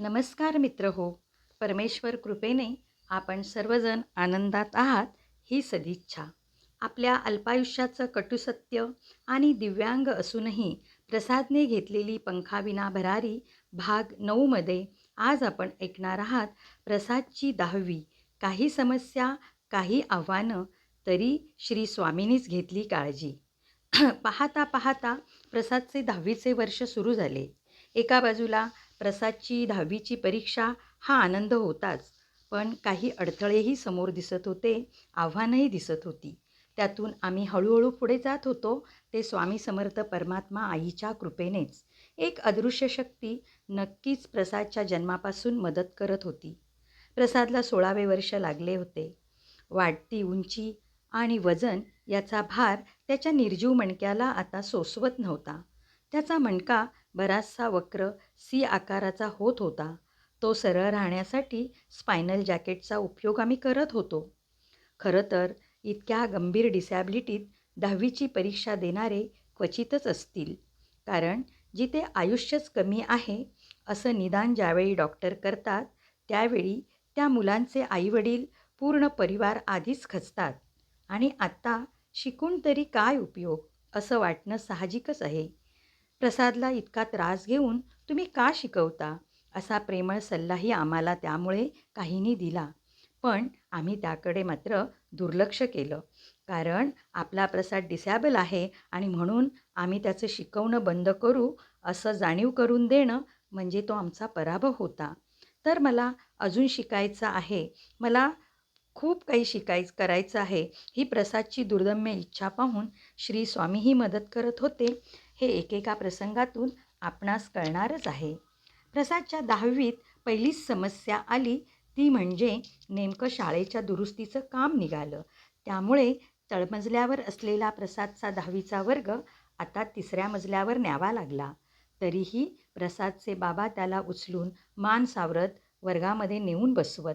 नमस्कार मित्र हो. परमेश्वर कृपेने आपण सर्वजण आनंदात आहात ही सदिच्छा. आपल्या अल्पायुष्याचं कटुसत्य आणि दिव्यांग असूनही प्रसादने घेतलेली पंखाविना भरारी भाग नऊमध्ये आज आपण ऐकणार आहात प्रसादची दहावी. काही समस्या काही आव्हानं तरी श्री स्वामींनीच घेतली काळजी. पाहता पाहता प्रसादचे दहावीचे वर्ष सुरू झाले. एका बाजूला प्रसादची दहावीची परीक्षा हा आनंद होताच. पण काही अडथळेही समोर दिसत होते आव्हानही दिसत होती. त्यातून आम्ही हळूहळू पुढे जात होतो ते स्वामी समर्थ परमात्मा आईच्या कृपेनेच. एक अदृश्य शक्ती नक्कीच प्रसादच्या जन्मापासून मदत करत होती. प्रसादला सोळावे वर्ष लागले होते. वाढती उंची आणि वजन याचा भार त्याच्या निर्जीव मणक्याला आता सोसवत नव्हता. त्याचा मणका बराचसा वक्र सी आकाराचा होत होता. तो सरळ राहण्यासाठी स्पायनल जॅकेटचा उपयोग आम्ही करत होतो. खरं तर इतक्या गंभीर डिसॅबिलिटीत दहावीची परीक्षा देणारे क्वचितच असतील. कारण जिथे आयुष्यच कमी आहे असं निदान ज्यावेळी डॉक्टर करतात त्यावेळी त्या मुलांचे आईवडील पूर्ण परिवार आधीच खचतात. आणि आत्ता शिकून तरी काय उपयोग असं वाटणं साहजिकच आहे. प्रसादला इतका त्रास घेऊन तुम्ही का शिकवता? असा प्रेमळ सल्लाही आम्हाला त्यामुळे काहींनी दिला. पण आम्ही त्याकडे मात्र दुर्लक्ष केलं. कारण आपला प्रसाद डिसॅबल आहे आणि म्हणून आम्ही त्याचं शिकवणं बंद करू असं जाणीव करून देणं म्हणजे तो आमचा पराभव होता. तर मला अजून शिकायचं आहे. मला खूप काही शिकाय करायचं आहे. ही प्रसादची दुर्दम्य इच्छा पाहून श्री स्वामीही मदत करत होते. हे एकेका प्रसंगातून आपणास कळणारच आहे. प्रसादच्या दहावीत पहिलीच समस्या आली ती म्हणजे नेमकं शाळेच्या दुरुस्तीचं काम निघालं. त्यामुळे तळमजल्यावर असलेला प्रसादचा दहावीचा वर्ग आता तिसऱ्या मजल्यावर न्यावा लागला. तरीही प्रसादचे बाबा त्याला उचलून मान सावरत वर्गामध्ये नेऊन बसवत.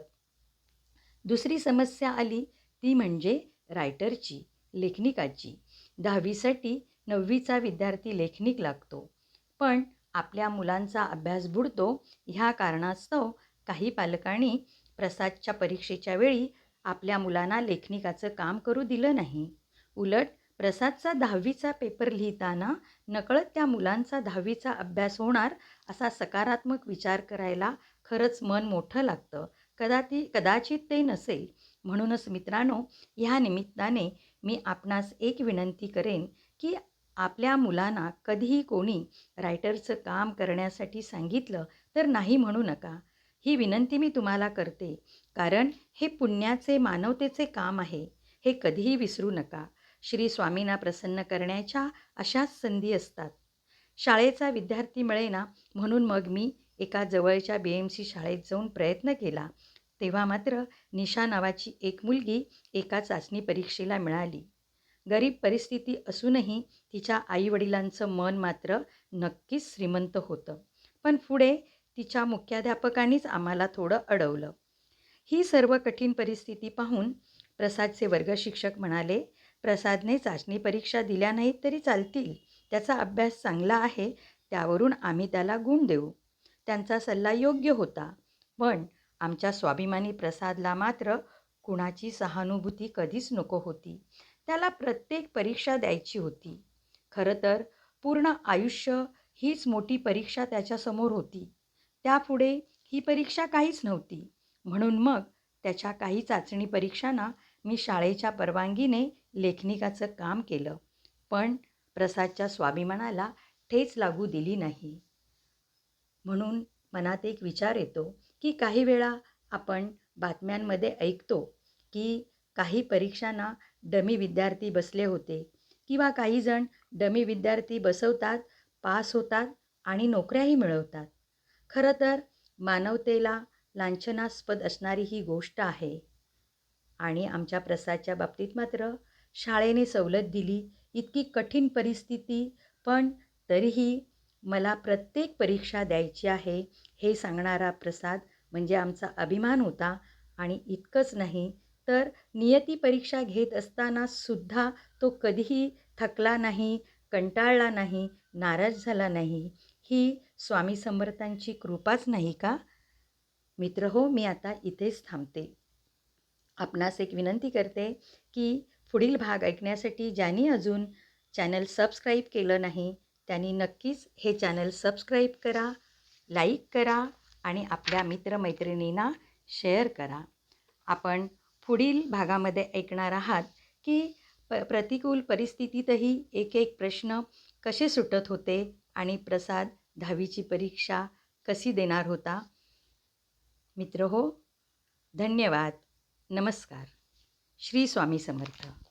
दुसरी समस्या आली ती म्हणजे रायटरची लेखनिकाची. दहावीसाठी नववीचा विद्यार्थी लेखनिक लागतो. पण आपल्या मुलांचा अभ्यास बुडतो ह्या कारणास्तव काही पालकांनी प्रसादच्या परीक्षेच्या वेळी आपल्या मुलांना लेखनिकाचं काम करू दिलं नाही. उलट प्रसादचा दहावीचा पेपर लिहिताना नकळत त्या मुलांचा दहावीचा अभ्यास होणार असा सकारात्मक विचार करायला खरंच मन मोठं लागतं. कदाचित कदाचित ते नसेल. म्हणूनच मित्रांनो ह्या निमित्ताने मी आपणास एक विनंती करेन की आपल्या मुलांना कधीही कोणी रायटरचं काम करण्यासाठी सांगितलं तर नाही म्हणू नका. ही विनंती मी तुम्हाला करते. कारण हे पुण्याचे मानवतेचे काम आहे. हे कधीही विसरू नका. श्री स्वामींना प्रसन्न करण्याच्या अशाच संधी असतात. शाळेचा विद्यार्थी मिळेना म्हणून मग मी एका जवळच्या बी एम सी शाळेत जाऊन प्रयत्न केला. तेव्हा मात्र निशा नावाची एक मुलगी एका चाचणी परीक्षेला मिळाली. गरीब परिस्थिती असूनही तिच्या आईवडिलांचं मन मात्र नक्कीच श्रीमंत होतं. पण पुढे तिच्या मुख्याध्यापकांनीच आम्हाला थोडं अडवलं. ही सर्व कठीण परिस्थिती पाहून प्रसादचे वर्गशिक्षक म्हणाले प्रसादने चाचणी परीक्षा दिल्या नाहीत तरी चालतील. त्याचा अभ्यास चांगला आहे त्यावरून आम्ही त्याला गुण देऊ. त्यांचा सल्ला योग्य होता. पण आमच्या स्वाभिमानी प्रसादला मात्र कुणाची सहानुभूती कधीच नको होती. त्याला प्रत्येक परीक्षा द्यायची होती. खरं तर पूर्ण आयुष्य हीच मोठी परीक्षा त्याच्यासमोर होती. त्यापुढे ही परीक्षा काहीच नव्हती. म्हणून मग त्याच्या काही चाचणी परीक्षांना मी शाळेच्या परवानगीने लेखनिकाचं काम केलं. पण प्रसादच्या स्वाभिमानाला ठेच लागू दिली नाही. म्हणून मनात एक विचार येतो की काही वेळा आपण बातम्यांमध्ये ऐकतो की काही परीक्षांना डमी विद्यार्थी बसले होते. किंवा काहीजण डमी विद्यार्थी बसवतात पास होतात आणि नोकऱ्याही मिळवतात. खरं तर मानवतेला लांछनास्पद असणारी ही गोष्ट आहे. आणि आमच्या प्रसादच्या बाबतीत मात्र शाळेने सवलत दिली इतकी कठीण परिस्थिती पण तरीही मला प्रत्येक परीक्षा द्यायची आहे हे सांगणारा प्रसाद म्हणजे आमचा अभिमान होता आणि इतकंच नाही तर नियती परीक्षा घेत असताना सुद्धा तो कधीही थकला नाही कंटाळला नाही नाराज झाला नाही. ही स्वामी समर्थांची कृपाच नाही का? मित्र हो मी आता इथेच थांबते. आपणास एक विनंती करते की पुढील भाग ऐकण्यासाठी ज्यांनी अजून चॅनल सबस्क्राईब केलं नाही त्यांनी नक्कीच हे चॅनल सबस्क्राईब करा लाईक करा आणि आपल्या मित्रमैत्रिणींना शेअर करा. आपण पुढील भागामध्ये ऐकणार आहात की प प्रतिकूल परिस्थितीतही एक एक प्रश्न कसे सुटत होते आणि प्रसाद दहावीची परीक्षा कशी देणार होता? मित्र हो धन्यवाद. नमस्कार. श्री स्वामी समर्थ.